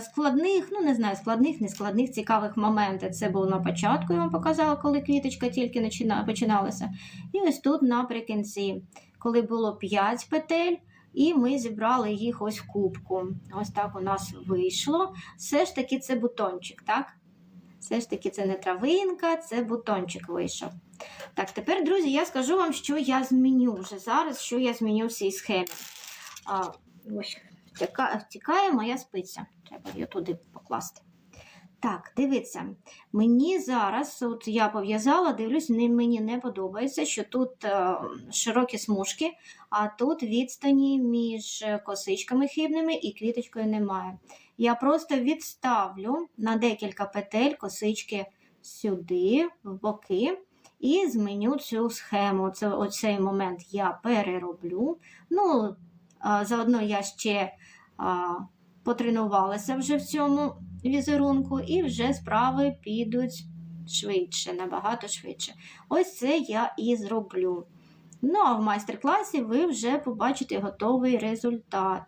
складних, ну не знаю, складних, нескладних, цікавих моментів. Це було на початку, я вам показала, коли квіточка тільки почина- починалася. І ось тут наприкінці, коли було 5 петель, і ми зібрали їх ось в кубку. Ось так у нас вийшло. Все ж таки це бутончик, так? Все ж таки це не травинка, це бутончик вийшов. Так, тепер, друзі, я скажу вам, що я зміню вже зараз, що я зміню в цій схемі. А, ось втікає моя спиця. Треба її туди покласти. Так, дивіться, мені зараз, от я пов'язала, дивлюсь, мені не подобається, що тут е, широкі смужки, а тут відстані між косичками хибними і квіточкою немає. Я просто відставлю на декілька петель косички сюди, в боки, і зміню цю схему. Це, оцей момент я перероблю. Ну, заодно я ще потренувалася вже в цьому візерунку, і вже справи підуть швидше, набагато швидше. Ось це я і зроблю. Ну, а в майстер-класі ви вже побачите готовий результат.